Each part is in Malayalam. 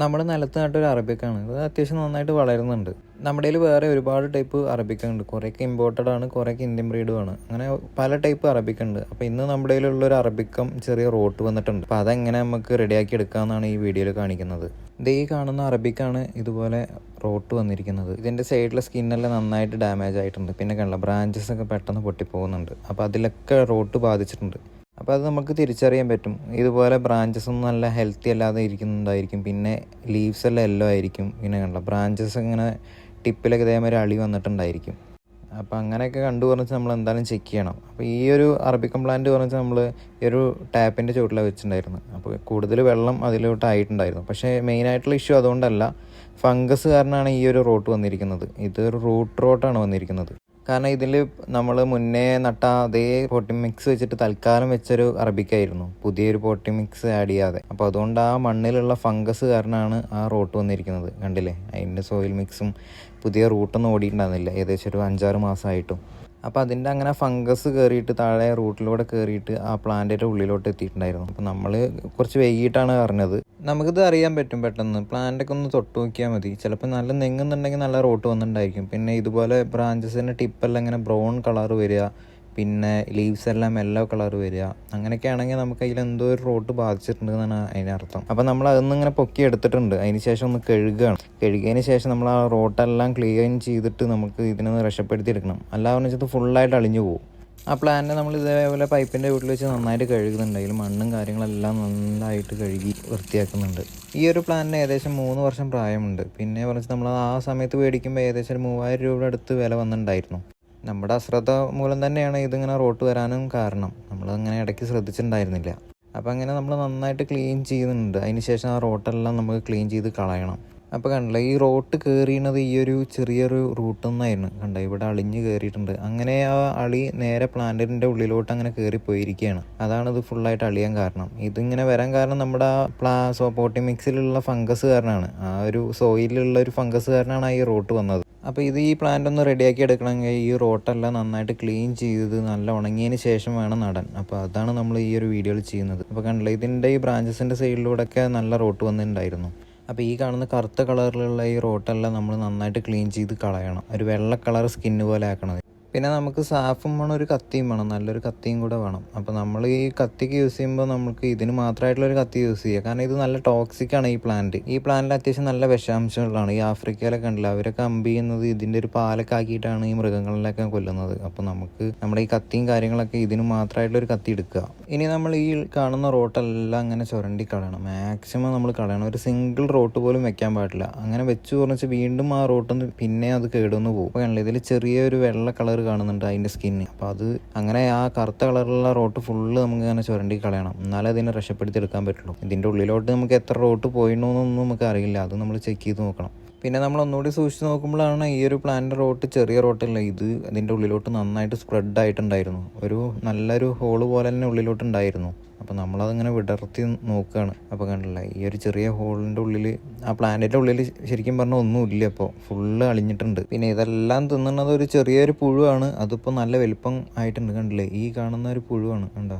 നമ്മൾ നിലത്ത് നട്ടൊരു അറബിക്കാണ്. അത് അത്യാവശ്യം നന്നായിട്ട് വളരുന്നുണ്ട്. നമ്മുടെ കയ്യിൽ വേറെ ഒരുപാട് ടൈപ്പ് അറബിക്ക ഉണ്ട് കുറേയൊക്കെ ഇമ്പോർട്ടഡ് ആണ് കുറേയൊക്കെ ഇന്ത്യൻ ബ്രീഡും ആണ്. അങ്ങനെ പല ടൈപ്പ് അറബിക്കുണ്ട്. അപ്പോൾ ഇന്ന് നമ്മുടെ കയ്യിലുള്ള ഒരു അറബിക്കം ചെറിയ റോട്ട് വന്നിട്ടുണ്ട്. അപ്പോൾ അതെങ്ങനെ നമുക്ക് റെഡിയാക്കി എടുക്കാമെന്നാണ് ഈ വീഡിയോയിൽ കാണിക്കുന്നത്. ഇത് ഈ കാണുന്ന അറബിക്കാണ് ഇതുപോലെ റോട്ട് വന്നിരിക്കുന്നത്. ഇതിന്റെ സൈഡിലെ സ്കിന്നെല്ലാം നന്നായിട്ട് ഡാമേജ് ആയിട്ടുണ്ട്. പിന്നെ കണ്ട ബ്രാഞ്ചസ് ഒക്കെ പെട്ടെന്ന് പൊട്ടിപ്പോകുന്നുണ്ട്. അപ്പോൾ അതിലൊക്കെ റോട്ട് ബാധിച്ചിട്ടുണ്ട്. അപ്പോൾ അത് നമുക്ക് തിരിച്ചറിയാൻ പറ്റും. ഇതുപോലെ ബ്രാഞ്ചസ് ഒന്നും നല്ല ഹെൽത്തി അല്ലാതെ ഇരിക്കുന്നുണ്ടായിരിക്കും പിന്നെ ലീവ്സ് എല്ലാം യെല്ലോ ആയിരിക്കും. പിന്നെ കണ്ട? ബ്രാഞ്ചസ് ഇങ്ങനെ ടിപ്പിലൊക്കെ ഇതേമാതിരി അളി വന്നിട്ടുണ്ടായിരിക്കും. അപ്പോൾ അങ്ങനെയൊക്കെ കണ്ടു പറഞ്ഞാൽ നമ്മൾ എന്തായാലും ചെക്ക് ചെയ്യണം. അപ്പോൾ ഈ ഒരു അറബിക്കം പ്ലാന്റ് പറഞ്ഞാൽ നമ്മൾ ഈ ഒരു ടാപ്പിന്റെ ചുവട്ടിലാണ് വെച്ചിട്ടുണ്ടായിരുന്നു അപ്പോൾ കൂടുതൽ വെള്ളം അതിലോട്ട് ആയിട്ടുണ്ടായിരുന്നു. പക്ഷേ മെയിനായിട്ടുള്ള ഇഷ്യൂ അതുകൊണ്ടല്ല ഫംഗസ് കാരണമാണ് ഈ ഒരു റോട്ട് വന്നിരിക്കുന്നത്. ഇതൊരു റൂട്ട് റോട്ടാണ് വന്നിരിക്കുന്നത്. കാരണം ഇതിൽ നമ്മൾ മുന്നേ നട്ട അതേ പോട്ടി മിക്സ് വെച്ചിട്ട് തൽക്കാലം വെച്ചൊരു അറബിക്കായിരുന്നു. പുതിയൊരു പോട്ടി മിക്സ് ആഡ് ചെയ്യാതെ. അപ്പോൾ അതുകൊണ്ട് ആ മണ്ണിലുള്ള ഫംഗസ് കാരണമാണ് ആ റോട്ട് വന്നിരിക്കുന്നത്. കണ്ടില്ലേ? അതിന്റെ സോയിൽ മിക്സും പുതിയ റൂട്ടൊന്നും ഓടിയിട്ടുണ്ടായിരുന്നില്ല. ഏകദേശം ഒരു അഞ്ചാറ് മാസമായിട്ടും. അപ്പോൾ അതിന്റെ അങ്ങനെ ഫംഗസ് കയറിയിട്ട് താഴെ റൂട്ടിലൂടെ കയറിയിട്ട് ആ പ്ലാന്റിന്റെ ഉള്ളിലോട്ട് എത്തിയിട്ടുണ്ടായിരുന്നു. അപ്പോൾ നമ്മൾ കുറച്ച് വൈകിട്ടാണ് അറിഞ്ഞത്. നമുക്കിത് അറിയാൻ പറ്റും പെട്ടെന്ന്. പ്ലാന്റൊക്കെ ഒന്ന് തൊട്ട് നോക്കിയാൽ മതി. ചിലപ്പോൾ നല്ല നെങ്ങുന്നുണ്ടെങ്കിൽ നല്ല റോട്ട് വന്നിട്ടുണ്ടായിരിക്കും. പിന്നെ ഇതുപോലെ ബ്രാഞ്ചസിന്റെ ടിപ്പെല്ലാം ഇങ്ങനെ ബ്രൗൺ കളർ വരിക. പിന്നെ ലീവ്സ് എല്ലാം യെല്ലോ കളർ വരിക. അങ്ങനെയൊക്കെ ആണെങ്കിൽ നമുക്ക് അതിൽ എന്തോ ഒരു റോട്ട് ബാധിച്ചിട്ടുണ്ട് എന്നാണ് അതിനർത്ഥം അപ്പോൾ നമ്മൾ അതൊന്നും ഇങ്ങനെ പൊക്കി എടുത്തിട്ടുണ്ട്. അതിന് ശേഷം ഒന്ന് കഴുകുകയാണ്. കഴുകിയതിന് ശേഷം നമ്മൾ ആ റോട്ടെല്ലാം ക്ലീൻ ചെയ്തിട്ട് നമുക്ക് ഇതിനൊന്ന് രക്ഷപ്പെടുത്തി എടുക്കണം അല്ലാതെ വെച്ചാൽ ഫുള്ളായിട്ട് അളിഞ്ഞു പോകും. ആ പ്ലാനിനെ നമ്മൾ ഇതേപോലെ പൈപ്പിന്റെ വീട്ടിൽ വെച്ച് നന്നായിട്ട് കഴുകുന്നുണ്ട്. അതിൽ മണ്ണും കാര്യങ്ങളെല്ലാം നന്നായിട്ട് കഴുകി വൃത്തിയാക്കുന്നുണ്ട്. ഈ ഒരു പ്ലാനിന് ഏകദേശം മൂന്ന് വർഷം പ്രായമുണ്ട്. പിന്നെ പറഞ്ഞാൽ നമ്മൾ ആ സമയത്ത് മേടിക്കുമ്പോൾ ഏകദേശം മൂവായിരം രൂപയുടെ അടുത്ത് വില വന്നിട്ടുണ്ടായിരുന്നു. നമ്മുടെ അശ്രദ്ധ മൂലം തന്നെയാണ് ഇതിങ്ങനെ റോട്ട് വരാനും കാരണം. നമ്മളങ്ങനെ ഇടയ്ക്ക് ശ്രദ്ധിച്ചിട്ടുണ്ടായിരുന്നില്ല. അപ്പോൾ അങ്ങനെ നമ്മൾ നന്നായിട്ട് ക്ലീൻ ചെയ്യുന്നുണ്ട്. അതിന് ശേഷം ആ റോട്ടെല്ലാം നമുക്ക് ക്ലീൻ ചെയ്ത് കളയണം. അപ്പോൾ കണ്ടില്ല ഈ റോട്ട് കയറിയണത് ഈ ഒരു ചെറിയൊരു റൂട്ടിൽ നിന്നായിരുന്നു കണ്ട ഇവിടെ അളിഞ്ഞ് കയറിയിട്ടുണ്ട് അങ്ങനെ ആ അളി നേരെ പ്ലാന്റിന്റെ ഉള്ളിലോട്ട് അങ്ങനെ കയറി പോയിരിക്കുകയാണ് അതാണ് ഇത് ഫുള്ളായിട്ട് അളിയാൻ കാരണം. ഇതിങ്ങനെ വരാൻ കാരണം നമ്മുടെ ആ പ്ലാ സോ പോട്ടി മിക്സിലുള്ള ഫംഗസ് കാരണമാണ്. ആ ഒരു സോയിലുള്ള ഒരു ഫംഗസ് കാരണമാണ് ഈ റോട്ട് വന്നത്. അപ്പോൾ ഇത് ഈ പ്ലാന്റ് ഒന്ന് റെഡിയാക്കി എടുക്കണമെങ്കിൽ ഈ റോട്ടെല്ലാം നന്നായിട്ട് ക്ലീൻ ചെയ്ത് നല്ല ഉണങ്ങിയതിന് ശേഷം വേണം നടാൻ. അപ്പോൾ അതാണ് നമ്മൾ ഈ ഒരു വീഡിയോയിൽ ചെയ്യുന്നത്. അപ്പോൾ കണ്ടില്ല ഇതിന്റെ ഈ ബ്രാഞ്ചസിന്റെ സൈഡിലൂടെയൊക്കെ നല്ല റോട്ട് വന്നിട്ടുണ്ടായിരുന്നു. അപ്പോൾ ഈ കാണുന്ന കറുത്ത കളറിലുള്ള ഈ റോട്ടെല്ലാം നമ്മൾ നന്നായിട്ട് ക്ലീൻ ചെയ്ത് കളയണം. ഒരു വെള്ള കളർ സ്കിന്ന് പോലെ ആക്കണം പിന്നെ നമുക്ക് സാഫും വേണം ഒരു കത്തിയും വേണം നല്ലൊരു കത്തിയും കൂടെ വേണം. അപ്പോൾ നമ്മൾ ഈ കത്തിക്ക് യൂസ് ചെയ്യുമ്പോൾ നമുക്ക് ഇതിന് മാത്രമായിട്ടുള്ളൊരു കത്തി യൂസ് ചെയ്യുക കാരണം ഇത് നല്ല ടോക്സിക് ആണ് ഈ പ്ലാന്റ് ഈ പ്ലാന്റിൽ അത്യാവശ്യം നല്ല വിഷാംശങ്ങളാണ്. ഈ ആഫ്രിക്കയിലൊക്കെ ഉണ്ടല്ലോ അവരൊക്കെ അമ്പ് ചെയ്യുന്നത് ഇതിന്റെ ഒരു പാലൊക്കെ ആക്കിയിട്ടാണ് ഈ മൃഗങ്ങളിലൊക്കെ കൊല്ലുന്നത്. അപ്പോൾ നമുക്ക് നമ്മുടെ ഈ കത്തിയും കാര്യങ്ങളൊക്കെ ഇതിന് മാത്രമായിട്ടുള്ളൊരു കത്തി എടുക്കുക. ഇനി നമ്മൾ ഈ കാണുന്ന റോട്ടെല്ലാം അങ്ങനെ ചുരണ്ടി കളയണം. മാക്സിമം നമ്മൾ കളയണം. ഒരു സിംഗിൾ റോട്ട് പോലും വെക്കാൻ പാടില്ല. അങ്ങനെ വെച്ച് കുറച്ച് വീണ്ടും ആ റോട്ടൊന്ന് പിന്നെ അത് കേടുവന്ന് പോകും. ഇതിൽ ചെറിയൊരു വെള്ള കളർ കാണുന്നുണ്ട് അതിന്റെ സ്കിന്ന് അപ്പോൾ അത് അങ്ങനെ ആ കറുത്ത കളറിലുള്ള റോട്ട് ഫുള്ള് നമുക്ക് ഇങ്ങനെ ചുരണ്ടി കളയണം. എന്നാലേ അതിനെ രക്ഷപ്പെടുത്തി എടുക്കാൻ പറ്റുള്ളൂ. ഇതിന്റെ ഉള്ളിലോട്ട് നമുക്ക് എത്ര റോട്ട് പോയിണോന്നൊന്നും നമുക്ക് അറിയില്ല. അത് നമ്മൾ ചെക്ക് ചെയ്ത് നോക്കണം. പിന്നെ നമ്മൾ ഒന്നുകൂടി സൂക്ഷിച്ച് നോക്കുമ്പോഴാണ് ഈ ഒരു പ്ലാന്റ് റോട്ട് ചെറിയ റോട്ടല്ല ഇത് അതിന്റെ ഉള്ളിലോട്ട് നന്നായിട്ട് സ്പ്രെഡ് ആയിട്ടുണ്ടായിരുന്നു. ഒരു നല്ലൊരു ഹോൾ പോലെ തന്നെ ഉള്ളിലോട്ട് ഉണ്ടായിരുന്നു അപ്പോൾ നമ്മളതിങ്ങനെ വിടർത്തി നോക്കുകയാണ് അപ്പോൾ കണ്ടില്ല ഈ ഒരു ചെറിയ ഹോളിന്റെ ഉള്ളിൽ ആ പ്ലാന്റിന്റെ ഉള്ളിൽ ശരിക്കും പറഞ്ഞാൽ ഒന്നുമില്ല അപ്പോൾ ഫുള്ള് അളിഞ്ഞിട്ടുണ്ട്. പിന്നെ ഇതെല്ലാം തിന്നുന്നത് ഒരു ചെറിയൊരു പുഴുവാണ്. അതിപ്പോൾ നല്ല വലിപ്പം ആയിട്ടുണ്ട് കണ്ടില്ലേ? ഈ കാണുന്ന ഒരു പുഴുവാണ് കണ്ടോ?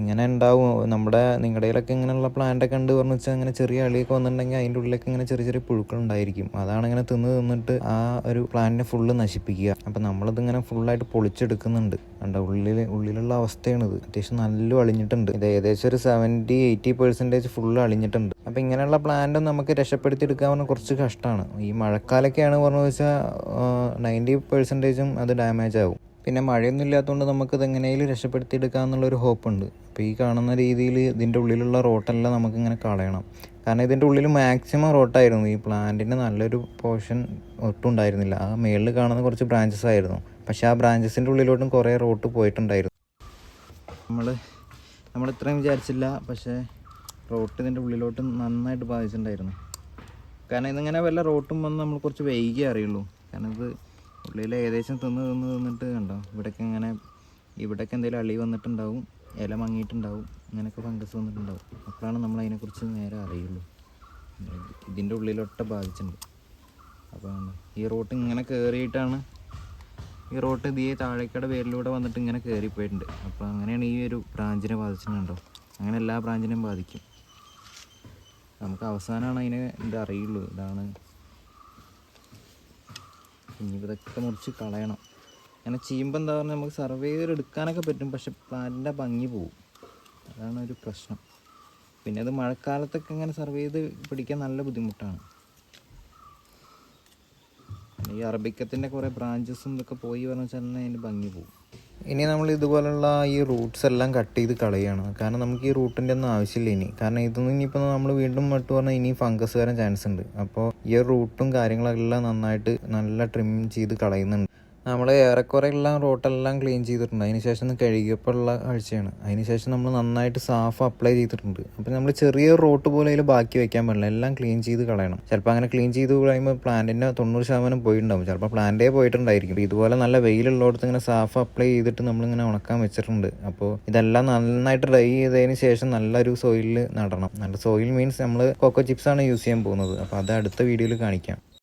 ഇങ്ങനെ ഉണ്ടാവും. നമ്മുടെ നിങ്ങളുടെ കയ്യിലൊക്കെ ഇങ്ങനെയുള്ള പ്ലാന്റൊക്കെ ഉണ്ട് പറഞ്ഞു വെച്ചാൽ അങ്ങനെ ചെറിയ അളിയൊക്കെ വന്നിട്ടുണ്ടെങ്കിൽ അതിന്റെ ഉള്ളിലൊക്കെ ഇങ്ങനെ ചെറിയ ചെറിയ പുഴുക്കൾ ഉണ്ടായിരിക്കും. അതാണ് ഇങ്ങനെ തിന്ന് തിന്നിട്ട് ആ ഒരു പ്ലാന്റിനെ ഫുള്ള് നശിപ്പിക്കുക. അപ്പം നമ്മളത് ഇങ്ങനെ ഫുള്ളായിട്ട് പൊളിച്ചെടുക്കുന്നുണ്ട്. കണ്ട ഉള്ളിൽ ഉള്ളിലുള്ള അവസ്ഥയാണിത്. അത്യാവശ്യം നല്ല അളിഞ്ഞിട്ടുണ്ട്. ഇത് ഏകദേശം ഒരു സെവന്റി എയ്റ്റി പെർസെന്റേജ് ഫുള്ള് അളിഞ്ഞിട്ടുണ്ട്. അപ്പം ഇങ്ങനെയുള്ള പ്ലാന്റ് നമുക്ക് രക്ഷപ്പെടുത്തി എടുക്കാൻ പറഞ്ഞാൽ കുറച്ച് കഷ്ടമാണ് ഈ മഴക്കാലൊക്കെയാണ് പറഞ്ഞു വെച്ചാൽ നയന്റി പെർസെന്റേജും അത് ഡാമേജ് ആവും. പിന്നെ മഴയൊന്നും ഇല്ലാത്തതുകൊണ്ട് നമുക്കിത് എങ്ങനെയും രക്ഷപ്പെടുത്തിയെടുക്കാം എന്നുള്ളൊരു ഹോപ്പുണ്ട്. അപ്പോൾ ഈ കാണുന്ന രീതിയിൽ ഇതിന്റെ ഉള്ളിലുള്ള റോട്ടെല്ലാം നമുക്കിങ്ങനെ കളയണം. കാരണം ഇതിന്റെ ഉള്ളിൽ മാക്സിമം റോട്ടായിരുന്നു. ഈ പ്ലാന്റിന്റെ നല്ലൊരു പോർഷൻ ഒട്ടും ഉണ്ടായിരുന്നില്ല. ആ മേളിൽ കാണുന്ന കുറച്ച് ബ്രാഞ്ചസ് ആയിരുന്നു. പക്ഷേ ആ ബ്രാഞ്ചസിന്റെ ഉള്ളിലോട്ടും കുറേ റോട്ട് പോയിട്ടുണ്ടായിരുന്നു. നമ്മൾ നമ്മൾ ഇത്രയും വിചാരിച്ചില്ല. പക്ഷേ റോട്ട് ഇതിന്റെ ഉള്ളിലോട്ട് നന്നായിട്ട് ബാധിച്ചിട്ടുണ്ടായിരുന്നു. കാരണം ഇതിങ്ങനെ വല്ല റോട്ടും വന്ന് നമ്മൾ കുറച്ച് വൈകിയേ അറിയുള്ളൂ. കാരണം ഇത് ഉള്ളിൽ ഏകദേശം തിന്ന് തിന്ന് തിന്നിട്ട് കണ്ടോ? ഇവിടേക്ക് ഇങ്ങനെ ഇവിടേക്ക് എന്തെങ്കിലും അളി വന്നിട്ടുണ്ടാവും ഇല മങ്ങിയിട്ടുണ്ടാവും അങ്ങനെയൊക്കെ ഫംഗസ് വന്നിട്ടുണ്ടാവും. അപ്പോഴാണ് നമ്മൾ അതിനെക്കുറിച്ച് നേരെ അറിയുള്ളൂ. ഇതിന്റെ ഉള്ളിലൊട്ട ബാധിച്ചിട്ടുണ്ട്. അപ്പോൾ ഈ റോട്ട് ഇങ്ങനെ കയറിയിട്ടാണ് ഈ റോട്ട് ഇതേ താഴേക്കട പേരിലൂടെ വന്നിട്ട് ഇങ്ങനെ കയറിപ്പോയിട്ടുണ്ട് അപ്പോൾ അങ്ങനെയാണ് ഈ ഒരു ബ്രാഞ്ചിനെ ബാധിച്ചിട്ടുണ്ടോ അങ്ങനെ എല്ലാ ബ്രാഞ്ചിനെയും ബാധിക്കും. നമുക്ക് അവസാനമാണ് അതിനെ ഇത് അറിയുള്ളൂ. ഇതാണ് ഇനി ഇതൊക്കെ മുറിച്ച് കളയണം. അങ്ങനെ ചെയ്യുമ്പോൾ എന്താ പറഞ്ഞാൽ നമുക്ക് സർവേ എടുക്കാനൊക്കെ പറ്റും പക്ഷെ പ്ലാന്റിന്റെ ഭംഗി പോവും. അതാണ് ഒരു പ്രശ്നം. പിന്നെ അത് മഴക്കാലത്തൊക്കെ ഇങ്ങനെ സർവേ ചെയ്ത് പിടിക്കാൻ നല്ല ബുദ്ധിമുട്ടാണ്. ഈ അറബിക്കത്തിന്റെ കുറേ ബ്രാഞ്ചസും ഇതൊക്കെ പോയി പറഞ്ഞു വെച്ചാൽ അതിന്റെ ഭംഗി പോകും ഇനി നമ്മൾ ഇതുപോലുള്ള ഈ റൂട്ട്സ് എല്ലാം കട്ട് ചെയ്ത് കളയാണ്. കാരണം നമുക്ക് ഈ റൂട്ടിന്റെ ഒന്നും ആവശ്യമില്ല ഇനി. കാരണം ഇതൊന്നും ഇനിയിപ്പോൾ നമ്മൾ വീണ്ടും മട്ട് പറഞ്ഞാൽ ഇനി ഫംഗസ് വരാൻ ചാൻസ് ഉണ്ട്. അപ്പോൾ ഈ റൂട്ടും കാര്യങ്ങളെല്ലാം നന്നായിട്ട് നല്ല ട്രിം ചെയ്ത് കളയുന്നുണ്ട്. നമ്മൾ ഏറെക്കുറെ എല്ലാം റോട്ടെല്ലാം ക്ലീൻ ചെയ്തിട്ടുണ്ട്. അതിന് ശേഷം കഴുകിയപ്പോൾ ഉള്ള കാഴ്ചയാണ് അതിന് ശേഷം നമ്മൾ നന്നായിട്ട് സാഫ് അപ്ലൈ ചെയ്തിട്ടുണ്ട്. അപ്പം നമ്മൾ ചെറിയ റോട്ട് പോലെ ബാക്കി വെക്കാൻ പാടില്ല. എല്ലാം ക്ലീൻ ചെയ്ത് കളയണം. ചിലപ്പോൾ അങ്ങനെ ക്ലീൻ ചെയ്ത് കഴിയുമ്പോൾ പ്ലാന്റിന്റെ തൊണ്ണൂറ് ശതമാനം പോയിട്ടുണ്ടാവും. ചിലപ്പോൾ പ്ലാന്റേ പോയിട്ടുണ്ടായിരിക്കും. ഇതുപോലെ നല്ല വെയിലുള്ളിടത്ത് ഇങ്ങനെ സാഫ് അപ്ലൈ ചെയ്തിട്ട് നമ്മളിങ്ങനെ ഉണക്കാൻ വെച്ചിട്ടുണ്ട്. അപ്പോൾ ഇതെല്ലാം നന്നായിട്ട് ഡ്രൈ ചെയ്തതിന് ശേഷം നല്ലൊരു സോയിലിൽ നടണം. നല്ല സോയിൽ മീൻസ് നമ്മൾ കൊക്കോ ചിപ്സ് ആണ് യൂസ് ചെയ്യാൻ പോകുന്നത്. അപ്പോൾ അത് അടുത്ത വീഡിയോയിൽ കാണിക്കാം.